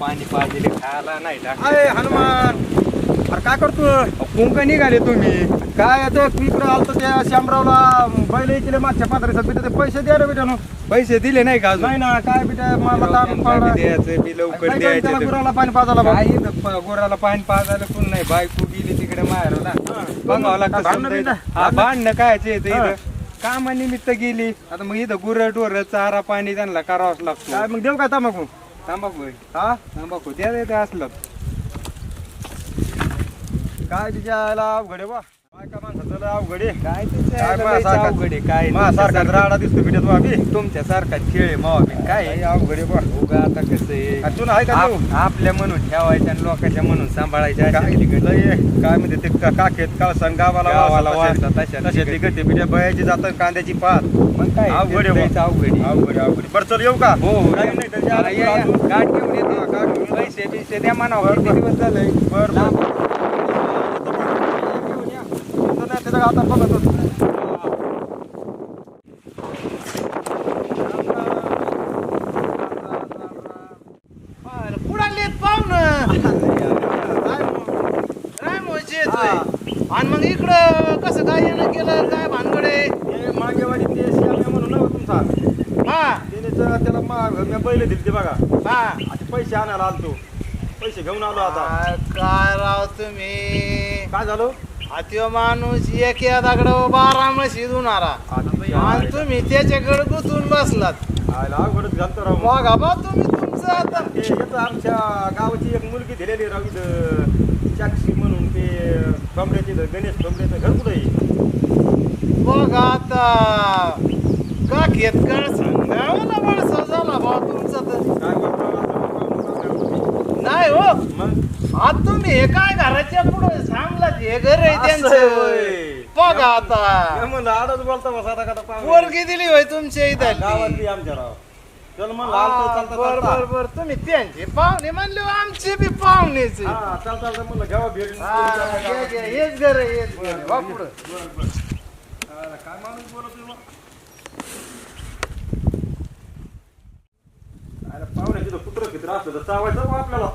पाणी पाहिजे खायला नाही टाकलं. अरे हनुमान अरे काय करतो? कुंक निघाले तुम्ही. काय आता इकडं आलतो त्या शामरावला? बैल इकडे मागच्या पात्राचा बिटा ते पैसे द्या रे बेटा पैसे दिले नाही का नाही ना काय बिटा मला ताण. द्यायचं बी लवकर काय द्यायचं गुराला पाणी पाजायला प- गुराला पाणी पाजायला कोण नाही. बायको गेली तिकडे माहेरला. बघावं लागतं भांडणं समजा बिंडणं? इथं. हा भांडणं हा. इथं? कामानिमित्त गेली. आता मग इथं गुरं डोर चारा पाणी त्यांना करावंच लागतो. काय मग देऊ काय तंबाखू? तंबाखू आहे. हा? तंबाखू. द्या द्या द्या असलं. काय तिच्या अवघड आहे बा. काय का माणसाचं अवघड आहे काय सारखा- तुमच्यासारखं- राडा दिसतो तुमच्यासारखा खेळ आहे मावा काय? काय अवघड आहे बा. उगा आता कसं आहे? आणि तुला आहे का? आप- आपल्या म्हणून ठेवायच्या आणि लोकांच्या म्हणून सांभाळायच्या अशा काय लय काय म्हणते ते? का- काखेत काळसण गावाला गावाला तशा तशा बिट्या बयाची जातात कांद्याची पात. मग काय? अवघड आहे लयच बा. अवघड आहे. अवघड अवघड. बरं चल येऊ का? हो हो. नाही हा, या, या. अजून- गाठ घेऊन येतो हा, गाठ घेऊन. पैसे बिसे द्या म्हणा किती दिवस झालंय? बरं. बरं. त्याचं आता बघत होतो. कुडालेत पाहुणं. काय मोजे आणि मग इकडं कसं काय येणं केलं काय भानगडे मागेवाडी ते श्याम्या म्हणून तुमचा. हा. त्याने तर त्याला मा- मी पहिले दिले ते बघा. हा. आता पैसे आणायला आलतो. पैसे घेऊन आलो आता. काय राव तुम्ही? काय झालं? हातीव माणूस एक या दगड बारा म्हशी धुणारा आणि तुम्ही त्याच्याकडे गुंतून बसलात. आयला अवघडच घालतो राव. मग. बघा बा तुम्ही तुमचं आता ते येतं आमच्या गावाची एक मुलगी दिलेली राव साक्षी म्हणून ते कमरेचे इथं गणेश कमरेचं घर कुठं आहे? बघा आता का घेत कळ सांगावं ना बळसा झाला बा तुमचा तर. नाही हो. मग? आता तुम्ही हे काय घराच्या पुढे हे घर आहे त्यांचं. बघा आता म्हणलं आडच बोलता बस आता का पाहुणे. पोरगी दिली होय तुमच्या इथं गावातली आमच्या राव चल म्हणलं आलतो चालता बर बर चालता बर तुम्ही त्यांचे पाहुणे म्हणले हो, आमचे बी पाहुणेच आहे. हा चाल चालता म्हणलं घ्यावा भेट हा, घे, घे, हेच घर आहे हेच घर आहे. वा पुढं. काय माणूस बोलत आहे बा? अरे पाहुणे तिथं कुत्र कित्र असलं तर चावायचं बा आपल्याला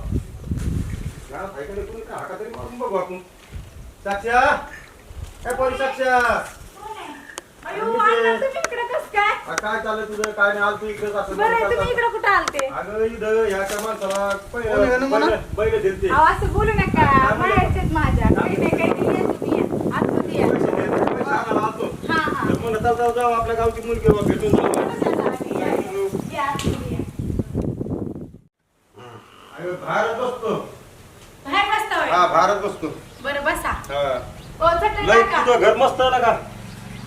घरात आहे का नाही कोणी? का हाका तरी मारून बघू आपण साक्षा काय पोरी साक्षा अयो, अण्णा, तुम्ही इकडं कसं काय? हा, काय चाललंय तुझं काय नाही आलतो इकडे असं बरं आहे, तुम्ही चालतं. इकडं कुठं आलते अगं इथं ह्या त्या माणसाला कोणी गं म्हणा? बैल बैल दिलते अहो, असं बोलू नका बाहेरचेच माझ्या काही नाही काही नाही या तुम्ही या. आत तुम्ही या. पैसे दिले, पैसे आणायला आलतो. हा हा तर म्हणलं चल जाऊ जाऊ आपल्या गावची मुलगी बा भेटून जाऊ या, या, आत तुम्ही या. अगं, भारत बसतो बाहेर बसता होय? हा भारत बसतो बरं बसा. हा. ओ चटई लय टाका. तुझं घर मस्त आहे ना का?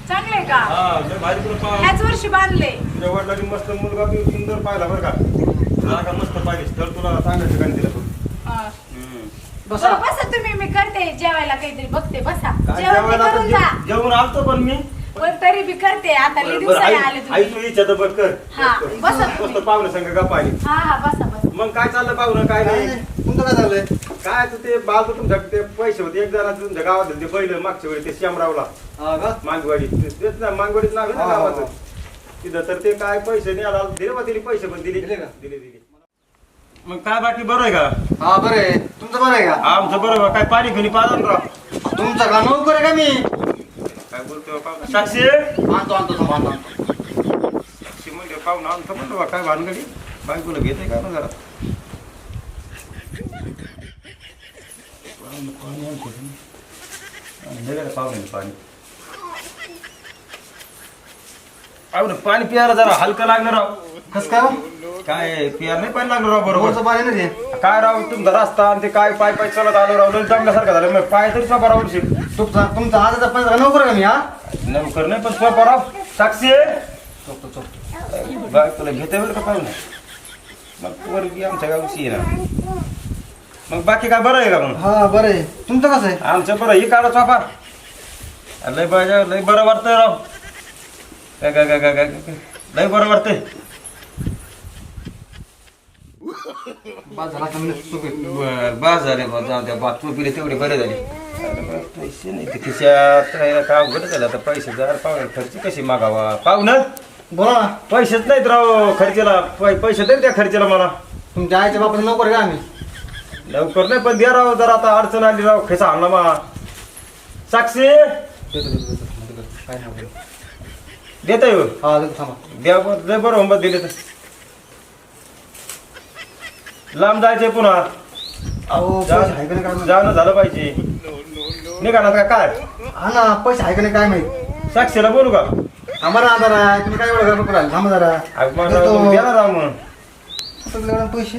चांगले का? हा लय भारी तुला पा ह्याच वर्षी बांधले. तुझ्या वडिलांनी मस्त मुलगा बी सुंदर पाहिला बरं का. जागा मस्त पाहिली. स्थळ तुला चांगल्या ठिकाणी दिलं बघ. हा. हम्म. बरं बसा तुम्ही. मी करते. जेवायला काहीतरी बघते. बसा. काय जेवण जेवायला आता करून जा. जे- जेवून आलतो पण मी. पण तरी बी करते. आता लई बरं, बरं, दिवसाने आई आले आई तुम्ही तू इच्छा तर बघ कर. हा, कर. बसा तुम्ही. मस्त पाहुणे संग का पाहिली हा हा. बसा बसा. मग काय चाललं पाहुणं? काय नाही. काय झालंय? काय तू ते बाल तुमच्या ते पैसे होते एक जरा तुमच्या गावात ते पहिलं मागच्या वेळी ते श्यामरावला. हा का? मांगवाडी. तेच ना मांगवाडीच नाव आहे ना हा, हा, गावाचं. तिथं तर ते काय पैसे नाही आला दिले बा दिले पैसे पण दिले. दिले का? दिले दिले. मग काय बाकी बरं आहे का? हा बरं आहे. तुमचं बरं आहे का? आमचं बरं बा. काय पाणी घेऊन पाहतो राव तुमचं का? नोकर आहे का मी? काय बोलतो पाहुणा? साक्षी? आणतो आणतो थांबा, आणतो. साक्षी म्हणजे पाहुणा आणतो म्हणतो बा. काय भानगडी? बायकोला घेते का ना जरा? पाहुणे पाणी का पाहुणे पाणी प्यायला जरा हलकं लागलं राव. कस काय? काय पियाला नाही पाणी लागलं राव बरोबर. पाणी नाही ते. काय राव तुमचा रस्ता आणि ते काय पाय पाय चालत आलो राव लय दमल्यासारखं झालं. मग पाय तरी स्वतः राव तुमचा तुमचा आजचा पण नोकर आहे का मी हा? नवकर नाही पण स्वतः राव. साक्षी आहे. चोपतो चोपतो बाय तुला घेता येईल का पाहुणे? मग पोरगी आमच्या गावची आहे ना मग बाकी काय बरं आहे का मग? हा बरं आहे. तुमचं कसं आहे? आमचं बरं ही काढा चापा. लय बरं लय बरं वाटतंय राव. काय काय काय काय काय काय. लय बरं वाटतंय. बाद झाला का. बर बास झाले बा. जाऊ द्या बा. तू पिले तेवढे बरे झाले. अरे बा, पैसे नाही. ते खिशात राहायला का अवघड झालं आता. पैसे जर पाहुणे खर्च कशी मागावा? पाहुणं? बोला ना. पैसेच नाहीत राव खर्चेला. पै- पैसे तरी त्या खर्चेला मला. तुमच्या आईच्या बापाचं नोकर का आम्ही. लवकर नाही पण द्या राव जर आता अडचण आली राव खेसा आणला मा साक्षी! देतो देतो देतो देतो. काय नाही होत. देता येऊ हा देतो थांबा. द्या ब- लय बरं होंबत दिले तर. लांब जायचंय पुन्हा. अहो पैसे आहे का नाही काय माहीत? जाणं झालं पाहिजे. निघा का काय? हा ना पैसे आहे का नाही काय माहीत? साक्षीला बोलू का? आम्हाला आधार आहे तुम्ही काय एवढं गडबड कराल थांबा जरा. अग मग देतो. द्या ना राव पैसे?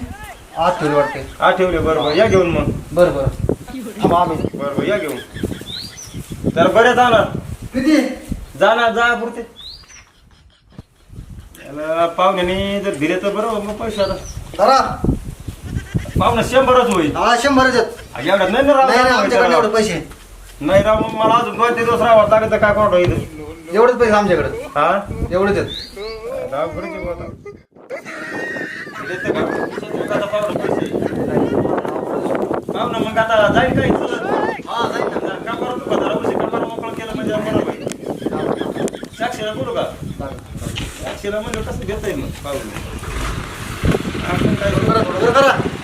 आठ ठेवले वाटते. आठवले बरोबर या घेऊन मग. बरं बरं. थांबा आलो बरोबर या घेऊन. तर बरे जाणार किती? जाणार जा पुरते. याला पाहुण्याने जर दिले तर बरोबर मग पैसे आता. जरा पाहुणा शंभरच होईल. हा शंभरच आहेत. एवढ्यात नाही ना राव नाही नाही आमच्याकडे एवढे पैसे. नाही राव मग मला अजून दोन ते दिवस राहावं लागत तर काय कोण इथं? एवढेच पैसे आमच्याकडे. हा? एवढेच आहेत. राव बरं बुवा आता. देते का? देते का आता पाहुणा पैसे? पाहुणा मग आता जाईल काय हा जाईल ना. जर कपारा दुखत राहू दे, कपारा मोकळं केलं म्हणजे बरं होईल. साक्षीला बोलू का? साक्षीला म्हणजे कसं घेता येईल मग? पाहुणे आपण काय.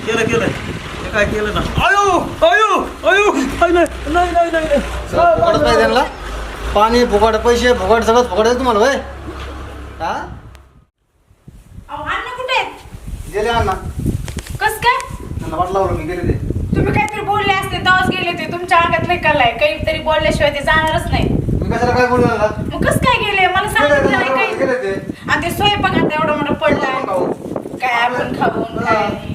केलं केलं. हे काय केलं ना? अयो अयो अयो नाही नाही नाही नाही नाही. फुकटच पाहिजे त्यांना? पाणी फुकट पैसे फुकट सगळं फुकट आहे तुम्हाला होय? हा? अहो अण्णा कुठे आहेत? गेले अण्णा. कस काय? त्यांना वाट लावलं मी गेले ते. तुम्ही काहीतरी बोलले असते तेव्हाच गेले ते तुमच्या अंगात लय कलाय काहीतरी बोलल्याशिवाय ते जाणारच नाही. मी कशाला काय बोलू लागला मग कस काय गेले? मला सांगितलं नाही काही. गेले ते आणि ते स्वयंपाक आता एवढा मोठा पडलाय खाऊ. काय आपण खाऊन काय?